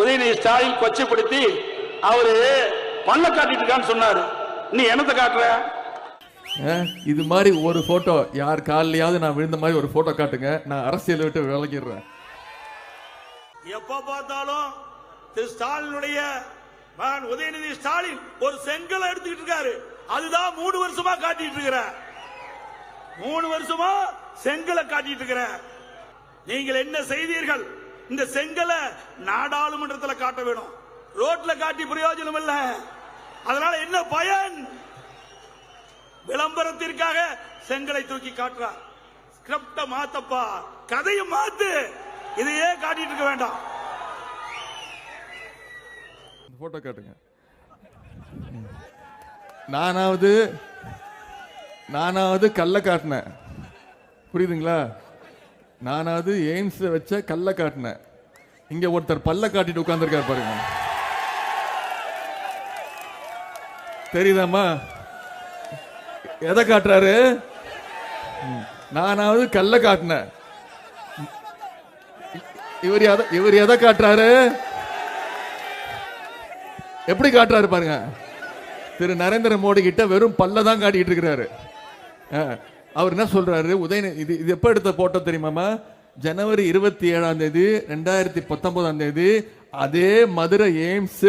உதயநிதி ஸ்டாலின் கொச்சைப்படுத்தி அவரு பல்ல காட்டிட்டு இருக்கான்னு சொன்னாரு. நீ என்னத்தை காட்டுற? இது மாதிரி ஒரு போட்டோ யார் காலையாவது நான் விழுந்த மாதிரி ஒரு போட்டோ காட்டுங்க. நான் அரசியல் விட்டு விலகிடுறேன். எப்ப பார்த்தாலும் திரு ஸ்டாலினுடைய மகன் உதயநிதி ஸ்டாலின் ஒரு செங்கலை எடுத்துக்கிட்டு இருக்காரு அதுதான் மூணு வருஷமா காட்டிட்டு இருக்கிற மூணு வருஷமா செங்கலை காட்டிட்டு இருக்கிற நீங்கள் என்ன செய்தீர்கள்? இந்த செங்கலை நாடாளுமன்றத்தில் காட்ட வேணும். ரோட்ல காட்டி பிரயோஜனம் இல்ல. அதனால என்ன பயன்? விளம்பரத்திற்காக செங்கலை தூக்கி காட்டுறான் ஸ்கிரிப்ட மாத்தப்பா. கதையை மாத்து. இதையே காட்டிட்டு இருக்க வேண்டாம். போட்டோ காட்டுங்க. நானாவது நானாவது கல்ல காட்டினேன். புரியுதுங்களா? நானாவது எய்ம்ஸ் வச்ச கல்ல காட்டினேன். இங்க ஒருத்தர் பல்ல காட்டிட்டு உட்காந்துருக்காரு பாருங்க. தெரியுதாம்மா? எதை காட்டுறாரு? ம். நானாவது கல்ல காட்டினேன். இவர் எதை இவர் எதை காட்டுறாரு? எப்படி காட்டுறாரு பாருங்க. திரு நரேந்திர மோடி கிட்ட வெறும் பல்ல தான் காட்டிட்டு இருக்கிறாரு. அவர் என்ன சொல்றாரு? உதயநிதி இது இது எப்ப எடுத்த போட்டோ தெரியுமாமா ஜனவரி இருபத்தி ஏழாம் தேதி ரெண்டாயிரத்தி பத்தொன்பதாம் தேதி அதே மதுரை எய்ம்ஸ்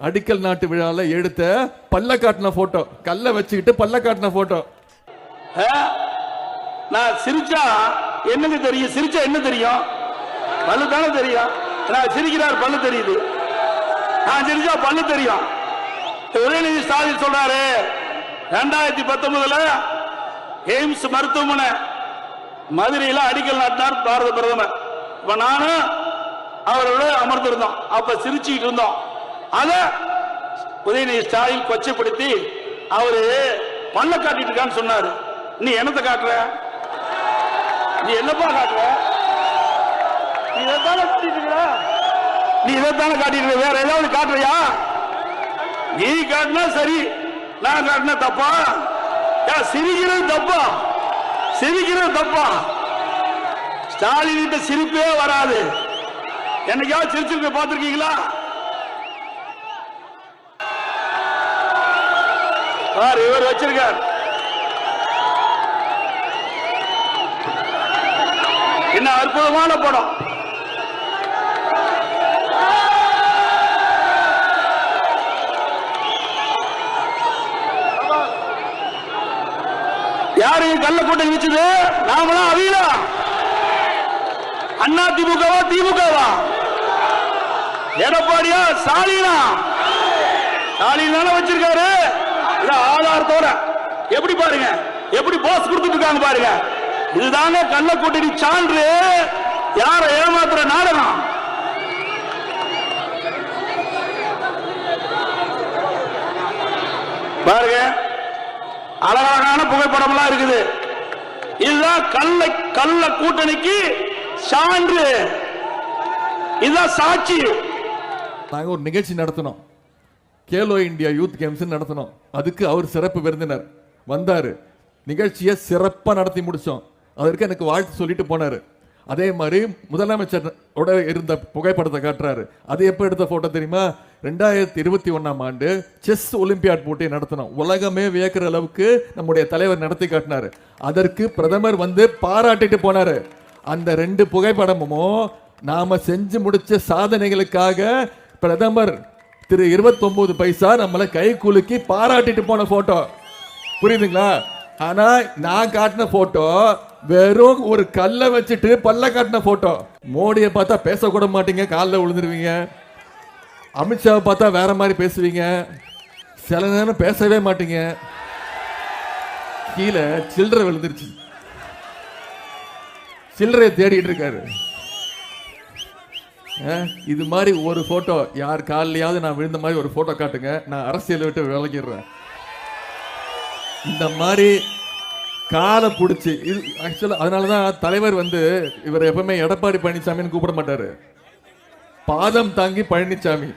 அடிக்கல் நாட்டு விழால எடுத்த பல்ல காட்டின போட்டோ கல்ல வச்சுக்கிட்டு பல்ல காட்டின போட்டோ ஆ? நான் சிரிச்சா என்னங்க தெரியும்? சிரிச்சா என்ன தெரியும்? பல்லு தானே தெரியும்? நான் சிரிக்கிறார் பல்லு தெரியுது. நான் சிரிச்சா பல்லு தெரியும். உதயநிதி ஸ்டாலின் சொல்றாரு ரெண்டாயிரத்தி பத்தொன்பதுல எய்ம்ஸ் மருத்துவமனை. மதுரையில அடிக்கல் நாட்டினார் பாரத பிரதமர். இப்ப நானும் அவரோட அமர்ந்திருந்தோம். அப்ப சிரிச்சுக்கிட்டு இருந்தோம். அத உதயநிதி ஸ்டாலின் கொச்சைப்படுத்தி அவரு பல்ல காட்டிட்டு இருக்கான்னு சொன்னாரு. நீ என்னத்தை காட்டுற? நீ என்னப்பா காட்டுற? நீ இதைத்தானே காட்டிட்டு இருக்கிற நீ இதைத்தானே காட்டிட்டு இருக்க? வேற ஏதாவது காட்டுறியா? நீ காட்டினா சரி நான் காட்டினா தப்பா? சிரிக்கிறது தப்பா? சிரிக்கிறது தப்பா? ஸ்டாலின் கிட்ட சிரிப்பே வராது. என்னைக்காவது சிரிச்சிருக்க பார்த்திருக்கீங்களா? பாரு இவர் வச்சிருக்கார். என்ன அற்புதமான படம். யாரு கள்ள கூட்டம் வச்சது நாமளா அவீலா அண்ணா திமுகவா திமுகவா? எடப்பாடியா ஸ்டாலினா? ஸ்டாலின் தானே வச்சிருக்காரு. இது ஆதாரத்தோட. எப்படி பாருங்க? எப்படி போஸ் கொடுத்துட்டு இருக்காங்க பாருங்க. இதுதாங்க கள்ள கூட்டணி சான்று. யார ஏமாத்துற நாடகம்? பாருங்க. அழகழகான புகைப்படம் எல்லாம் இருக்குது. இதுதான் கள்ள கள்ள கூட்டணிக்கு சான்று. இதுதான் சாட்சி. நாங்க ஒரு நிகழ்ச்சி நடத்தினோம். கேலோ இந்தியா யூத் கேம்ஸ் நடத்தினோம். அதுக்கு அவர் சிறப்பு விருந்தினர். வந்தாரு. நிகழ்ச்சியை சிறப்பாக நடத்தி முடிச்சோம். அதற்கு எனக்கு வாழ்த்து சொல்லிட்டு போனாரு. அதே மாதிரி முதலமைச்சர் ஓட இருந்த புகைப்படத்தை காட்டுறாரு. அது எப்போ எடுத்த ஃபோட்டோ தெரியுமா? ரெண்டாயிரத்தி இருபத்தி ஒன்றாம் ஆண்டு செஸ் ஒலிம்பியாட் போட்டி நடத்தினோம். உலகமே வியக்கிற அளவுக்கு நம்முடைய தலைவர் நடத்தி காட்டினார். அதற்கு பிரதமர் வந்து பாராட்டிட்டு போனார். அந்த ரெண்டு புகைப்படமும் நாம் செஞ்சு முடித்த சாதனைகளுக்காக பிரதமர் திரு 29 பைசா நம்மளை கை குலுக்கி பாராட்டிட்டு போன ஃபோட்டோ புரியுதுங்களா? ஆனால் நான் காட்டின ஃபோட்டோ வெறும் ஒரு கல்லை வச்சுட்டு பல்ல காட்டின போட்டோ மோடியை பார்த்தா பேசக்கூட மாட்டீங்க காலில் விழுந்துருவீங்க. அமித்ஷாவை பார்த்தா வேற மாதிரி பேசுவீங்க. சில நேரம் பேசவே மாட்டீங்க. கீழே சில்லறை விழுந்துருச்சு. சில்லறையை தேடிட்டு இருக்காரு. இது மாதிரி ஒரு போட்டோ யார் காலையாவது நான் விழுந்த மாதிரி ஒரு போட்டோ காட்டுங்க. நான் அரசியல் விட்டு விலகிடுறேன். இந்த மாதிரி காலை பிடிச்சி இது ஆக்சுவலாக அதனால தான் தலைவர் வந்து இவர் எப்பவுமே எடப்பாடி பழனிசாமின்னு கூப்பிட மாட்டாரு. பாதம் தாங்கி பழனிசாமி.